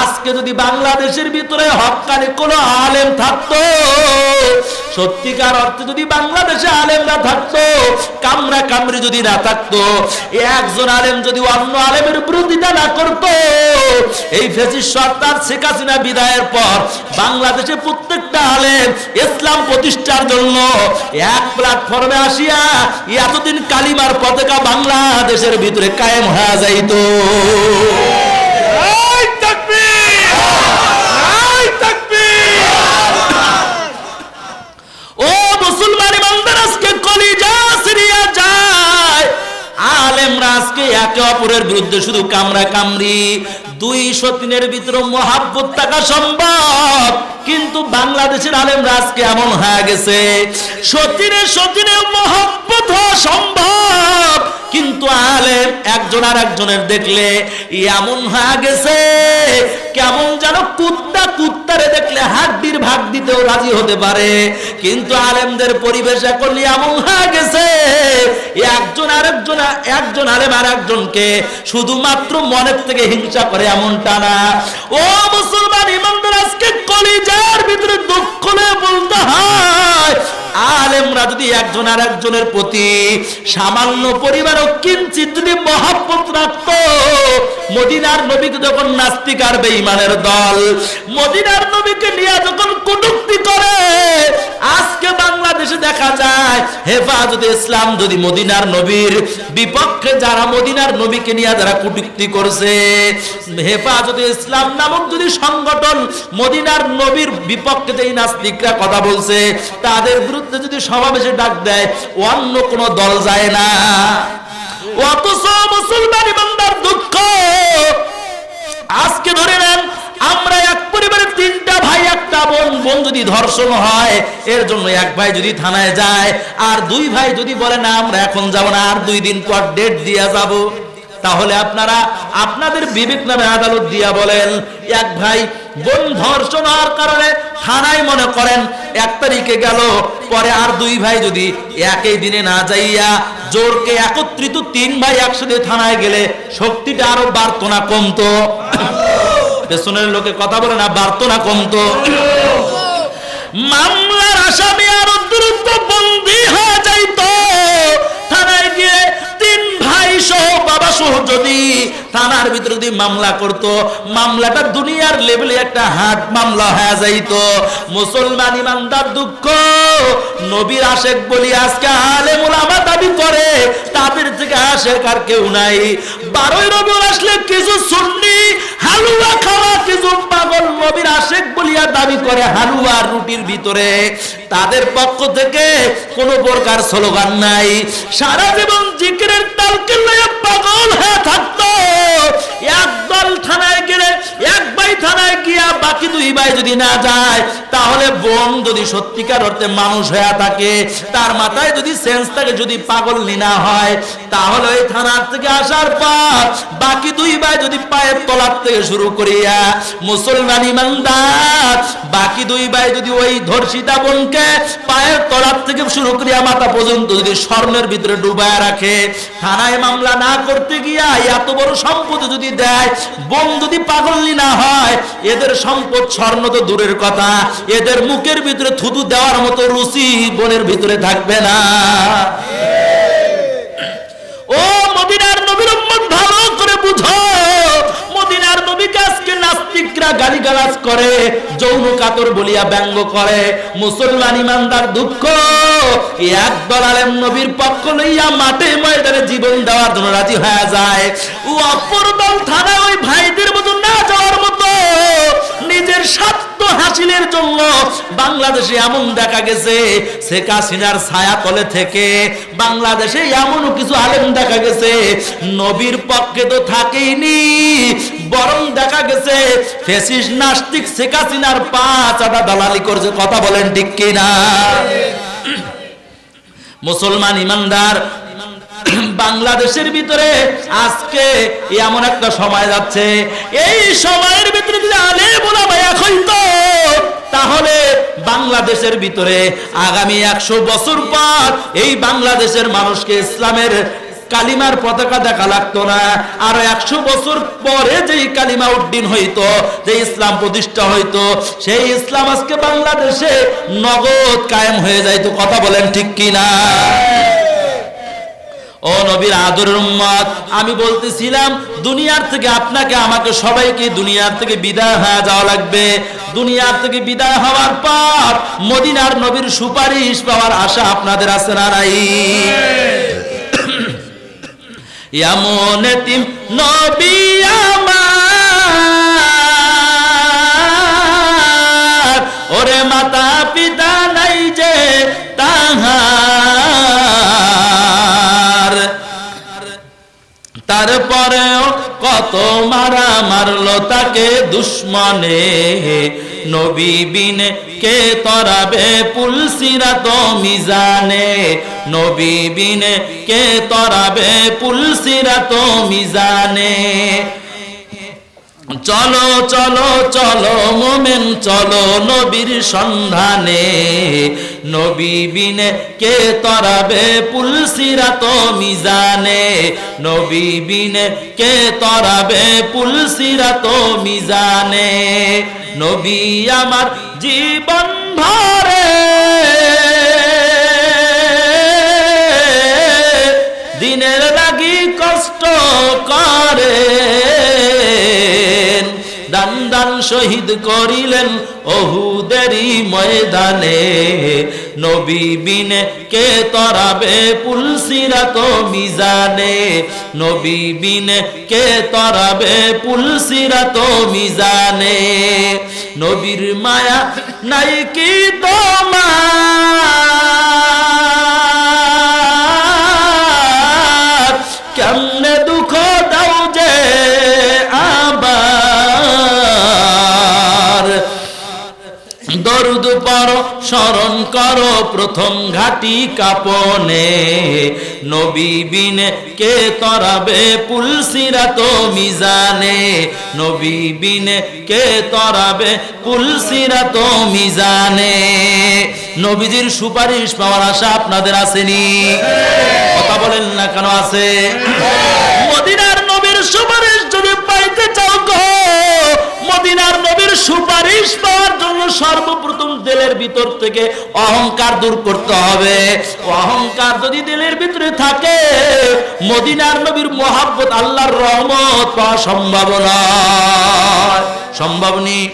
আজকে যদি বাংলাদেশের ভিতরে হকানি কোন আলেম থাকতো, সত্যিকার অর্থে যদি বাংলাদেশে আলেমরা থাকতো, কামরা কামরি যদি না থাকতো, একজন আলেম যদি অন্য আলেমের বিরোধিতা না এই ফেসিস সরকার শেখ হাসিনা বিদায়ের পর বাংলাদেশে প্রত্যেকটা আলেম ইসলাম প্রতিষ্ঠার জন্য এক প্ল্যাটফর্মে আসিয়া এতদিন কালিমার পতাকা বাংলাদেশের ভিতরে কায়েম হয়ে যাইতো। ও মুসলমান ইমানদার আজকে কলিজা সিরিয়া যায়। আলেমরা আজকে একে অপরের বিরুদ্ধে শুধু কামরা কামড়ি দুই সতীনের ভিতরে মহাব্বত থাকা সম্ভব। কিন্তু বাংলাদেশের আলেমরা আজকে এমন হয়ে গেছে? সতীরে সতীরে মহাব্বত হওয়া সম্ভব। কিন্তু আলেম একজন আর একজনের দেখলে এমন হয়ে গেছে, কেমন যেন কুত্তা কুত্তারে দেখলে হাড্ডির ভাগ দিতেও রাজি হতে পারে। কিন্তু আলেমদের পরিবেশ এখন এমন হয়ে গেছে, একজন আরেকজন একজন আলেম আর একজনকে শুধুমাত্র মনের থেকে হিংসা করে এমনটা না। ও মুসলমান ইমানদার, আজকে কলিজার ভিতরে দুঃখ বলতে হয় আলেমরা যদি একজন আর একজনের প্রতি সামান্য পরিবারও কিঞ্চিত যদি মহাব্বত রাখত, মদিনার নবীকে যখন নাস্তিক আর বেঈমানের দল, মদিনার নবীকে নিয়ে যখন কটুক্তি হেফাজতে ইসলাম যদি মদিনার নবীর বিপক্ষে যারা মদিনার নবীকে নিয়ে যারা কটুক্তি করছে, হেফাজতে ইসলাম নামক যদি সংগঠন মদিনার নবীর বিপক্ষে যেই নাস্তিকরা কথা বলছে, তাদের বিরুদ্ধে যদি সমাবেশে ডাক দেয়, অন্য কোন দল যায় না। অথচ মুসলমান বান্দার দুঃখ। আজকে ধরে নেন আমরা এক পরিবারের তিনটা ভাই একটা বোন যদি ধর্ষণ হয়, এর জন্য এক ভাই যদি থানায় যায়, আর দুই ভাই যদি বলে, না, আমরা এখন যাব না, আর দুই দিন পর ডেট দিয়ে যাব। তাহলে আপনারা আপনাদের বিবেক নামে আদালত দিয়া বলেন, এক ভাই বোন ধর্ষণ হওয়ার কারণে থানায় মনে করেন এক তারিখে গেল, পরে আর দুই ভাই যদি একই দিনে না যাইয়া জোরকে একত্রিত তিন ভাই একসাথে থানায় গেলে শক্তিটা আরও বাড়তো না কমতো? পেছনের লোকে কথা বলে না, বাড়তো না কমতো? মামলার আসামি আরও দ্রুত বন্দী হয়ে যাইতো। থানায় গিয়ে তিন ভাই সহ বাবা সহ যদি থানার ভিতরে যদি মামলা করত, মামলাটা দুনিয়ার লেভেলে একটা হাট মামলা হয়ে যাইতো। মুসলমান ইমানদার দুঃখ, নবীর আশেক বলি, আজকে আলে মোলামা দাবি করে তাদের থেকে আশেক আর কেউ নাই। বারোই রবিউল আসলে কিছু সুন্নি হালুয়া খাওয়া, কিছু পাগল নবীর আশেক বলিয়া দাবি করে হালুয়া রুটির ভিতরে। তাদের পক্ষ থেকে কোনো প্রকার স্লোগান নাই। সারা জীবন জিকিরের তালকে পাগল হয়ে থাকতো। একদল থানায় গেলে, এক ভাই থানায় গিয়া বাকি দুই ভাই যদি না যায়, তাহলে বোন যদি সত্যিকার অর্থে মানুষ হয়ে থাকে, তার মাথায় যদি সেন্স থাকে, যদি পাগল না হয়, তাহলে ওই থানার থেকে আসার পর বাকি দুই ভাই যদি পায়ের তলার থেকে শুরু করিয়া মুসলমান ইমানদার, বাকি দুই ভাই যদি ওই ধর্ষিতা বোনকে পায়ের তলার থেকে শুরু করিয়া মাথা পর্যন্ত যদি স্বর্ণের ভিতরে ডুবায় রাখে, থানায় মামলা না করতে গিয়া এত বড় যদি দেয়, বোন যদি না হয়, এদের সম্পদ স্বর্ণ তো দূরের কথা, এদের মুখের ভিতরে থুতু দেওয়ার মতো রুচি বোনের ভিতরে থাকবে না। ও মদিনার নবীর উম্মত ভালো করে বুঝো। মদিনার নবীকে আজকে নাস্তিকরা গালিগালাজ করে, যৌন কাতর বলিয়া ব্যঙ্গ করে। মুসলমান ইমানদার দুঃখ এক আলেম নবীর পক্ষ লইয়া মাঠে ময়দানে জীবন দেওয়ার জন্য রাজি হয়ে যায়। ও অপর দল থানা ওই ভাইদের হাসিলের জন্য বাংলাদেশে এমন দেখা গেছে, শেখ হাসিনার ছায়া তলে থেকে বাংলাদেশে এমনও কিছু আলেম দেখা গেছে, নবীর পক্ষে তো থাকেইনি, বরং দেখা গেছে ফেসিস নাস্তিক শেখ হাসিনার পা চাটা দালালি করছে, কথা বলেন ঠিক কিনা? মুসলমান ইমানদার বাংলাদেশের ভিতরে আজকে এমন একটা সময় যাচ্ছে। এই সময়ের ভিতরে যদি আলে বলা ভাই এখন তো তাহলে বাংলাদেশের ভিতরে আগামী একশো বছর পর এই বাংলাদেশের মানুষকে ইসলামের কালিমার পতাকা দেখা লাগতো না। আর একশো বছর পরে যেই কালিমা উদ্দিন হইতো যে ইসলাম প্রতিষ্ঠা হইতো, সেই ইসলাম আজকে বাংলাদেশে নগদ কায়েম হয়ে যাইতো। কথা বলেন ঠিক কিনা? ও নবীর আদরের উম্মত, আমি বলতেছিলাম, দুনিয়ার থেকে আপনাকে, আমাকে সবাইকে দুনিয়ার থেকে বিদায় হয়ে যাওয়া লাগবে। দুনিয়ার থেকে বিদায় হওয়ার পর মদিনার নবীর সুপারিশ পাওয়ার আশা আপনাদের আছে না নাই? এমন এতিম নবী আমার, ওরে মাতা তারপরেও কত মারা মারলো তাকে দুশ্মনে। নবী বিনে কে তরাবে পুলসিরা তো মিজানে। নবী বিনে কে তরাবে পুলসিরা তো মিজানে। চলো চলো চলো, মোমেন, চলো নবীর সন্ধানে। নবী বিনে কে তরাবে তো মিজানে? নবী বিনে কে তরাবে তো মিজানে? নবী আমার জীবন ভরে। দিনের লাগি কষ্ট করে। শহীদ করিলেন অহুদেরই ময়দানে। নবী বিনে কে তরাবে পুলসিরা তো মিজানে? নবী বিনে কে তরাবে পুলসিরা তো মিজানে? নবীর মায়া নাই কি তোমার? স্মরণ করো প্রথম ঘাটি কাপনে। নবী বিনে কে তরাবে পুলসিরা তো মিজানে। নবী বিনে কে তরাবে পুলসিরা তো মিজানে। নবীজির সুপারিশ পাওয়ার আশা আপনাদের আসেনি। কথা বলেন না কেন আছে? সুপারিশ পাওয়ার জন্য সর্বপ্রথম দিলের ভিতর থেকে অহংকার দূর করতে হবে। অহংকার যদি দিলের ভিতরে থাকে, মদিনার নবীর মহাব্বত, আল্লাহর রহমত পাওয়া সম্ভব নয়। সম্ভব নেই।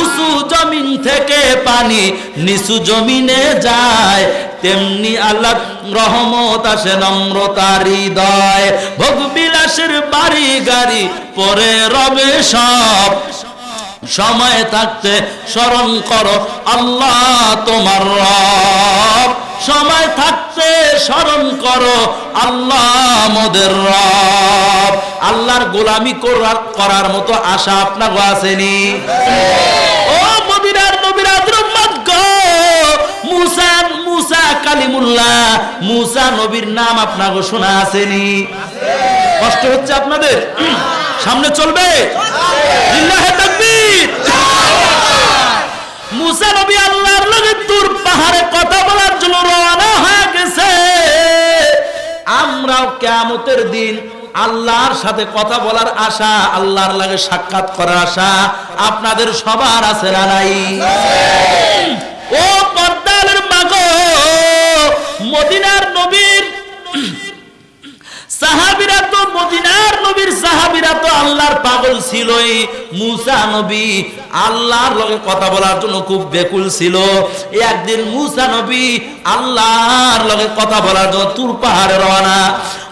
উঁচু জমিন থেকে পানি নিচু জমিনে যায়, তেমনি আল্লাহ রহমত আসে নম্রতার হৃদয়। ভোগ বিলাসের বাড়ি গাড়ি পরে রবে সব। সময় থাকতে স্মরণ করো আল্লাহ তোমার রব। সময় থাকতে স্মরণ করো আল্লাহ মোদের রব। আল্লাহর গোলামি করার করার মতো আশা আপনার আসেনি? ও মদিনার নবীর আদ্রমাত গো মুসা মুসা কালিমুল্লাহ মুসা নবীর নাম আপনাকে শোনা আসেনি। কষ্ট হচ্ছে আপনাদের? সামনে চলবে? মুসা নবী আল্লাহর লগে দূর পাহাড়ে কথা বলার জন্য রওনা হয়ে গেছে। আমরাও কিয়ামতের দিন আল্লাহর সাথে কথা বলার আশা আল্লাহর লাগে সাক্ষাৎ করার আশা আপনাদের সবার আছে না নাই? ও পর্দালের মাগো মদিনার নবীর সাহাবিরা তো মদিনার নবীর সাহাবিরা তো আল্লাহর পাগল ছিলই। মুসা নবী আল্লাহর লগে কথা বলার জন্য খুব বেকুল ছিল। একদিন মুসা নবী আল্লাহর লগে কথা বলার জন্য তুর পাহাড়ে রওনা।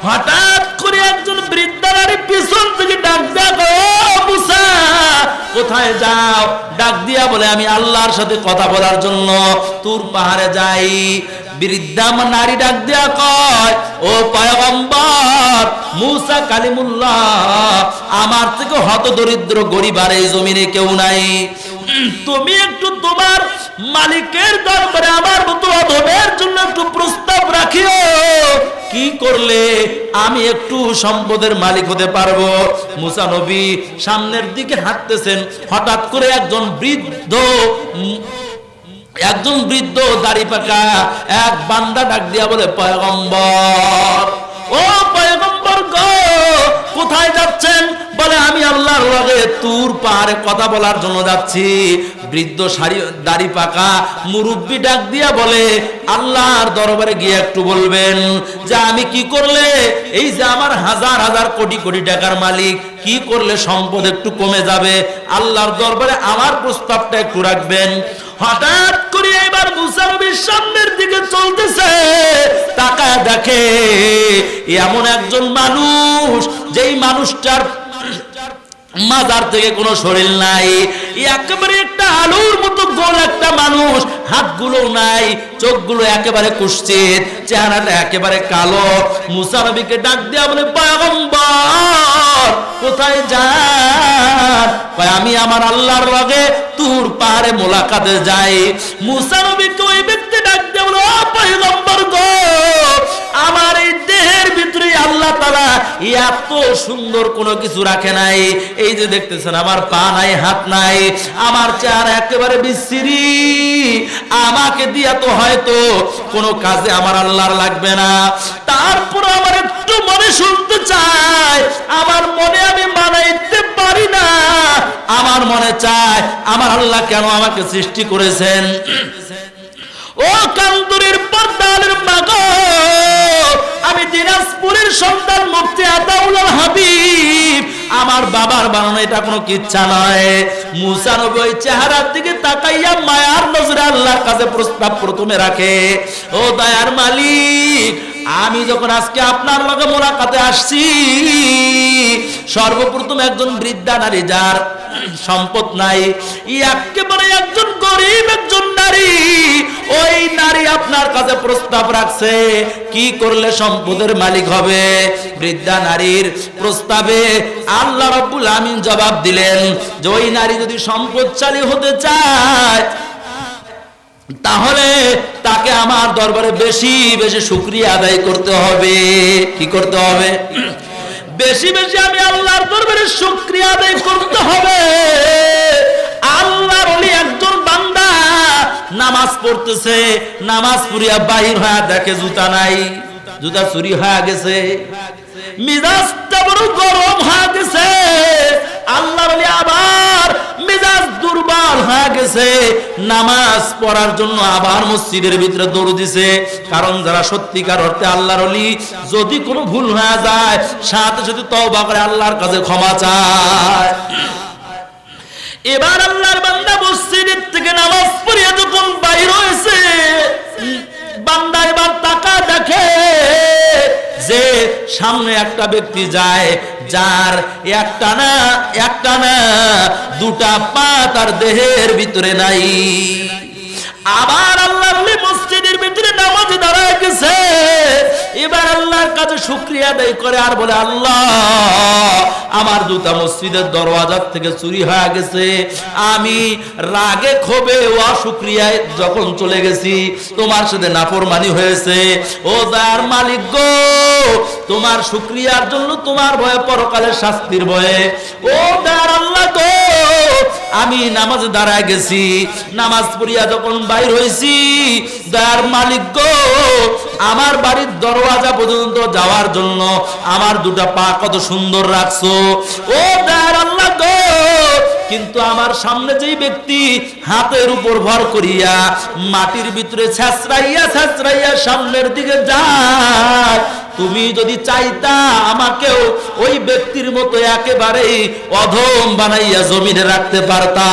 হঠাৎ করে একজন বৃদ্ধা নারী পিছন থেকে ডাক মুসা, কোথায় যাও? ডাক দিয়া বলে, আমি আল্লাহর সাথে কথা বলার জন্য তুর পাহাড়ে যাই। বৃদ্ধা নারী ডাক দেয়া কয়, ও পয়গম্বর, মুসা কালিমুল্লাহ, আমার থেকে হত দরিদ্র গরিব আর এই জমিনে কেউ নাই। তুমি একটু তোমার মালিকের দরবারে আমার মতো অধমের জন্য একটু প্রস্তাব রাখিও। কি করলে আমি একটু সম্পদের মালিক হতে পারব? মুসা নবী সামনের দিকে হাঁটতেছেন। হঠাৎ করে একজন বৃদ্ধ একজন বৃদ্ধ দাড়ি পাকা, এক বান্দা ডাক দিয়া বলে, পয়গম্বর, ও পয়গম্বর গো, কোথায় যাচ্ছেন? বলে, আমি আল্লাহর লগে তুর পাহাড়ে কথা বলার জন্য যাচ্ছি। বৃদ্ধ শাড়ি, দাড়ি পাকা, মুরব্বি ডাক দিয়া বলে, আল্লাহর দরবারে গিয়ে একটু বলবেন যে, আমি কি করলে? এই যে আমার হাজার হাজার কোটি কোটি টাকার মালিক কি করলে সম্পদ একটু কমে যাবে? আল্লাহর দরবারে আমার প্রস্তাবটা একটু রাখবেন। হঠাৎ করে এবার মুসানবীর সামনের দিকে চলতেছে। তাকায় দেখে, এমন একজন মানুষ, যেই মানুষটার মাজার থেকে কোনো শরীর নাই। একেবারে একটা আলুর মতো গোল একটা মানুষ। হাতগুলো নাই, চোখগুলো একেবারে কুশ্চিত, চেহারাটা একেবারে কালো। মুসা নবীকে ডাক দিয়া বলে, পয়গম্বর, কোথায় যান? আমি আমার আল্লাহর লগে তুর পাহাড়ে মোলাকাতে যাই। মুসা নবীকে ওই ব্যক্তি ডাক দিয়া বলে গো, আমার এই দেহের ভিতরে আল্লাহ এত সুন্দর কোনো কিছু রাখে নাই। এই যে দেখতেছেন, আমার পা নাই, হাত নাই, আমার চেহারা একেবারে বিচ্ছিরি আমাকে দিয়া তো হয়তো কোনো কাজে আমার আল্লাহর লাগবে না। তারপর আমার একটু মনে শুনতে চায়, আমার মনে আমি মানাইতে পারি না। আমার মনে চায়, আমার আল্লাহ কেন আমাকে সৃষ্টি করেছেন? ও কান্দুরের পর্দালের মাগ এটা কোনো কিচ্ছা নয়। মুসা নবী চেহারার দিকে তাকাইয়া মায়ার নজরে আল্লাহর কাছে প্রস্তাব প্রথমে রাখে, ও দয়ার মালিক, আমি যখন আজকে আপনার লগে মোলাকাতে আসছি, সর্বপ্রথম একজন বৃদ্ধা নারী যার সম্পদ নাই, একেবারে একজন গরিব, একজন কাছে প্রস্তাব রাখছে, কি করলে সম্পদের মালিক হবে? বৃদ্ধা নারীর প্রস্তাবে আল্লাহ রব্বুল আমিন জবাব দিলেন যে, ওই নারী যদি সম্পদশালী হতে চায়, তাহলে তাকে আমার দরবারে বেশি বেশি শুক্রিয়া আদায় করতে হবে। কি করতে হবে? বেশি বেশি আমি আল্লাহর দরবারে শুক্রিয়া আদায় করতে হবে। পড়তেছে নামাজ পড়িয়া বাহির হয়ে দেখে জুতা নাই। জুতা চুরি হয়ে গেছে। মিজাজটা বড় গরম হয়ে গেছে। আল্লাহর ওলি আবার মেজাজ দুর্বল হয়ে গেছে। নামাজ পড়ার জন্য আবার মসজিদের ভিতরে দৌড় দিছে। কারণ যারা সত্যিকার অর্থে আল্লাহর অলি যদি কোনো ভুল হয়ে যায়, সাথে সাথে তওবা করে আল্লাহর কাছে ক্ষমা চায়। এবার আল্লাহর বান্দা মসজিদের থেকে নামাজ পড়িয়া যখন এবার তাকা দেখে যে সামনে একটা ব্যক্তি যায়, যার একটা না একটা না, দুটা পা তার দেহের ভিতরে নাই। আবার আল্লাহর ওলি মসজিদের ভিতরে নামাজ দাঁড়ায় গেছে। এবার আল্লাহর কাছে শুক্রিয়া আদায় করে আর বলে, আল্লাহ, আমার দুটা মসজিদের দরওয়াজার থেকে চুরি হয়ে গেছে। আমি রাগে ক্ষোভে শুক্রিয়ায় যখন চলে গেছি, তোমার সাথে নাফরমানি হয়েছে। ও যার মালিক গো, তোমার শুক্রিয়ার জন্য তোমার ভয়ে পরকালের শাস্তির ভয়ে। ও দার আল্লাহ গো আমি নামাজ দাঁড়ায় গেছি। নামাজ পড়িয়া যখন বাইর হয়েছি, দয়ার মালিক গো, আমার বাড়ির দরওয়াজা পর্যন্ত যাওয়ার জন্য আমার দুটা পা কত সুন্দর রাখছো। ও দয়ার আল্লাহ গো কিন্তু আমার সামনে যেই ব্যক্তি হাতের উপর ভর করিয়া মাটির ভিতরে ছ্যাঁচড়াইয়া ছ্যাঁচড়াইয়া সামনের দিকে যায়, তুমি যদি চাইতা আমাকেও ওই ব্যক্তির মতো একেবারেই অধম বানাইয়া জমিনে রাখতে পারতা।